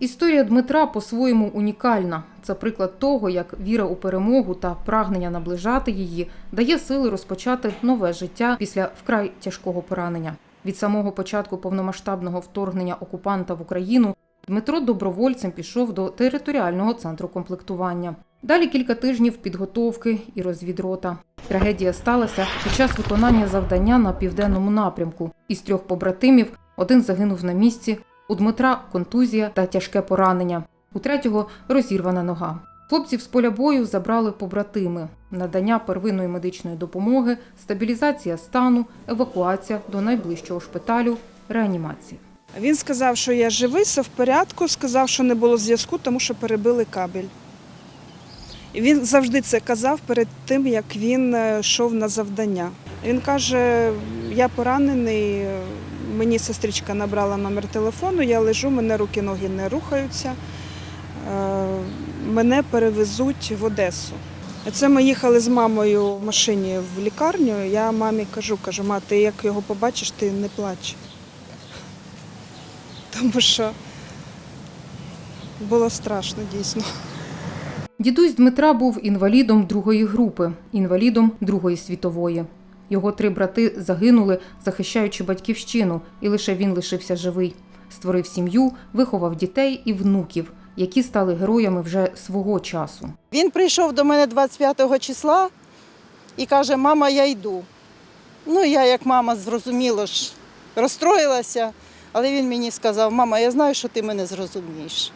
Історія Дмитра по-своєму унікальна. Це приклад того, як віра у перемогу та прагнення наближати її дає сили розпочати нове життя після вкрай тяжкого поранення. Від самого початку повномасштабного вторгнення окупанта в Україну Дмитро добровольцем пішов до територіального центру комплектування. Далі кілька тижнів підготовки і розвідрота. Трагедія сталася під час виконання завдання на південному напрямку. Із трьох побратимів один загинув на місці, у Дмитра контузія та тяжке поранення. У третього розірвана нога. Хлопців з поля бою забрали побратими: надання первинної медичної допомоги, стабілізація стану, евакуація до найближчого шпиталю, реанімація. Він сказав, що я живий, все в порядку, сказав, що не було зв'язку, тому що перебили кабель. І він завжди це казав перед тим, як він е, йшов на завдання. Він каже: я поранений, мені сестричка набрала номер телефону, я лежу, мене руки ноги не рухаються, е, мене перевезуть в Одесу. Це ми їхали з мамою в машині в лікарню. Я мамі кажу, кажу, ма, ти як його побачиш, ти не плач. Тому що було страшно дійсно. Дідусь Дмитра був інвалідом другої групи, інвалідом Другої світової. Його три брати загинули, захищаючи батьківщину, і лише він лишився живий. Створив сім'ю, виховав дітей і внуків, які стали героями вже свого часу. Він прийшов до мене 25 числа і каже: Мама, я йду. Ну, я, як мама, зрозуміло ж, розстроїлася, але він мені сказав: Мама, я знаю, що ти мене зрозумієш.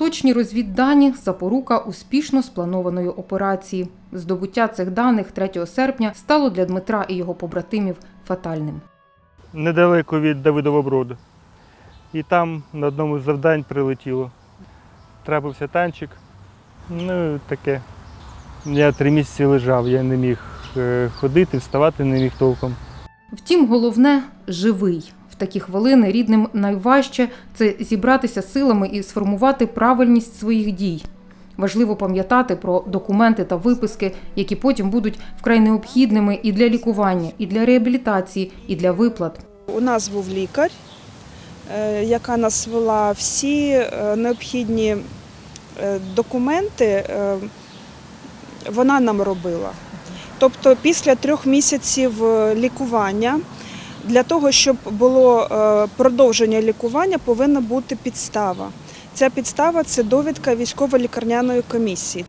Точні розвіддані запорука успішно спланованої операції. Здобуття цих даних 3 серпня стало для Дмитра і його побратимів фатальним. недалеко від Давидова Броду. І там на одному з завдань прилетіло. Трапився танчик. Ну, таке. Я три місяці лежав, я не міг е, ходити, вставати не міг толком. Втім, головне живий. Такі хвилини рідним найважче це зібратися силами і сформувати правильність своїх дій. Важливо пам'ятати про документи та виписки, які потім будуть вкрай необхідними і для лікування, і для реабілітації, і для виплат. У нас був лікар, е, яка нас вела всі е, необхідні е, документи, вона нам робила. Тобто після трьох місяців лікування, для того, щоб було е, продовження лікування, повинна бути підстава. Ця підстава це довідка військово-лікарняної комісії.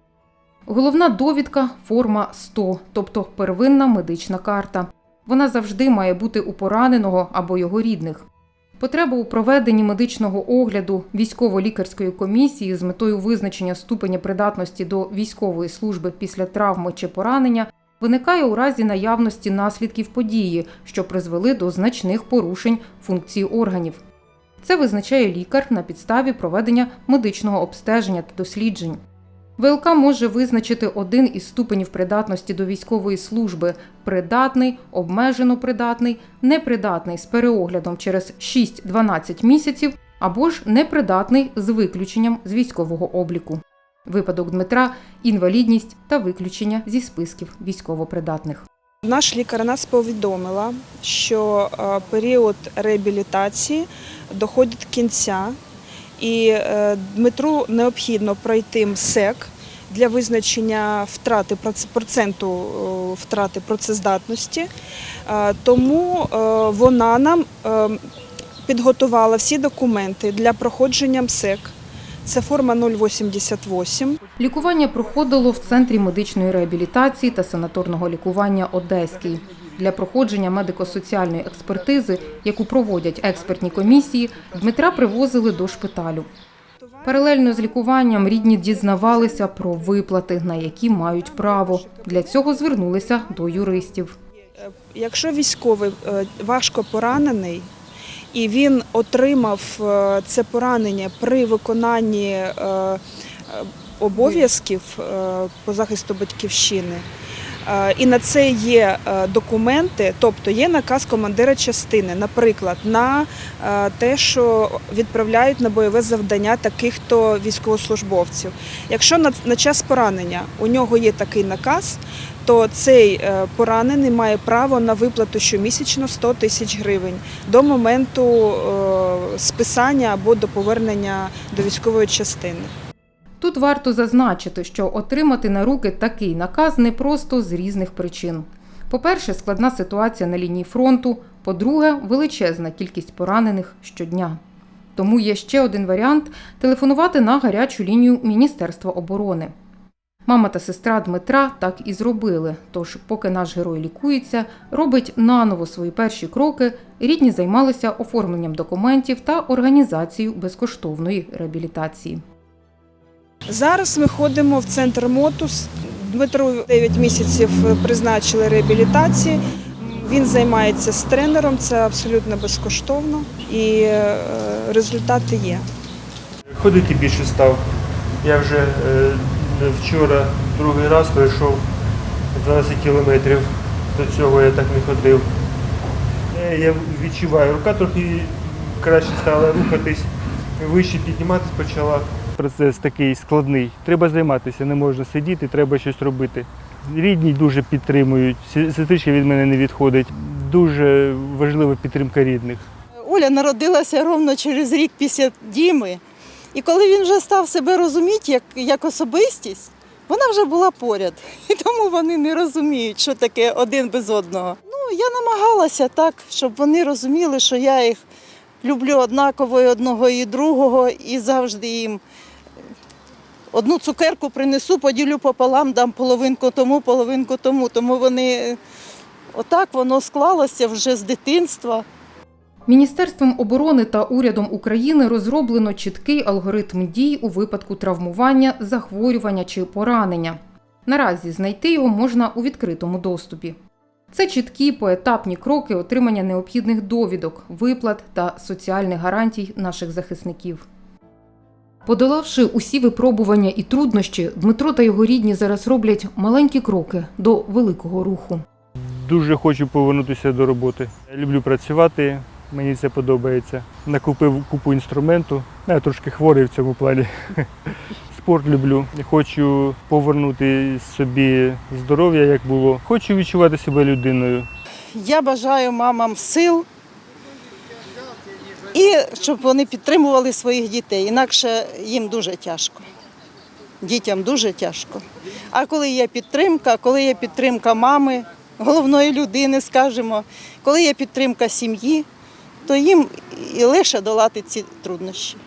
Головна довідка форма 100, тобто первинна медична карта. Вона завжди має бути у пораненого або його рідних. Потреба у проведенні медичного огляду військово-лікарської комісії з метою визначення ступеня придатності до військової служби після травми чи поранення виникає у разі наявності наслідків події, що призвели до значних порушень функції органів. Це визначає лікар на підставі проведення медичного обстеження та досліджень. ВЛК може визначити один із ступенів придатності до військової служби придатний, обмежено придатний, непридатний з переоглядом через 6-12 місяців або ж непридатний з виключенням з військового обліку. Випадок Дмитра інвалідність та виключення зі списків військовопридатних. Наш лікар нас повідомила, що е, період реабілітації доходить кінця, і е, Дмитру необхідно пройти МСЕК для визначення втрати проценту е, втрати працездатності. Тому вона нам е, підготувала всі документи для проходження МСЕК. Це форма 088. Лікування проходило в центрі медичної реабілітації та санаторного лікування Одеський. Для проходження медико-соціальної експертизи, яку проводять експертні комісії, Дмитра привозили до шпиталю. Паралельно з лікуванням рідні дізнавалися про виплати, на які мають право. Для цього звернулися до юристів. Якщо військовий е, важко поранений і він отримав е, це поранення при виконанні е, е, обов'язків по захисту батьківщини, І на це є е, документи, тобто є наказ командира частини, наприклад, на е, те, що відправляють на бойове завдання таких то військовослужбовців. Якщо на, час поранення у нього є такий наказ, то цей е, поранений має право на виплату щомісячно 100 тисяч гривень до моменту е, списання або до повернення до військової частини. Тут варто зазначити, що отримати на руки такий наказ непросто з різних причин. По-перше, складна ситуація на лінії фронту. По-друге, величезна кількість поранених щодня. Тому є ще один варіант телефонувати на гарячу лінію Міністерства оборони. Мама та сестра Дмитра так і зробили. Тож, поки наш герой лікується, робить наново свої перші кроки, рідні займалися оформленням документів та організацією безкоштовної реабілітації. Зараз ми ходимо в центр мотус. Дмитру 9 місяців призначили реабілітації. Він займається з тренером, це абсолютно безкоштовно і е, результати є. Ходити більше став. Я вже е, вчора другий раз пройшов 12 кілометрів. До цього я так не ходив. Е, Я відчуваю, рука трохи краще стала рухатись, вище підніматись почала. Процес такий складний. Треба займатися, не можна сидіти, треба щось робити. Рідні дуже підтримують, се- сестричка від мене не відходить. Дуже важлива підтримка рідних. Оля народилася ровно через рік після Діми. І коли він вже став себе розуміти як, як особистість, вона вже була поряд. І тому вони не розуміють, що таке один без одного. Ну, я намагалася так, щоб вони розуміли, що я їх люблю однаково і одного і другого, і завжди їм одну цукерку принесу, поділю пополам, дам половинку тому, половинку тому. Тому вони отак воно склалося вже з дитинства. Міністерством оборони та урядом України розроблено чіткий алгоритм дій у випадку травмування, захворювання чи поранення. Наразі знайти його можна у відкритому доступі. Це чіткі поетапні кроки отримання необхідних довідок, виплат та соціальних гарантій наших захисників. Подолавши усі випробування і труднощі, Дмитро та його рідні зараз роблять маленькі кроки до великого руху. Дуже хочу повернутися до роботи. Я люблю працювати, мені це подобається. Накупив купу інструменту. Я трошки хворий в цьому плані. Спорт люблю. Хочу повернути собі здоров'я, як було. Хочу відчувати себе людиною. Я бажаю мамам сил і щоб вони підтримували своїх дітей. Інакше їм дуже тяжко. Дітям дуже тяжко. А коли є підтримка, коли є підтримка мами, головної людини, скажімо, коли є підтримка сім'ї, то їм і легше долати ці труднощі.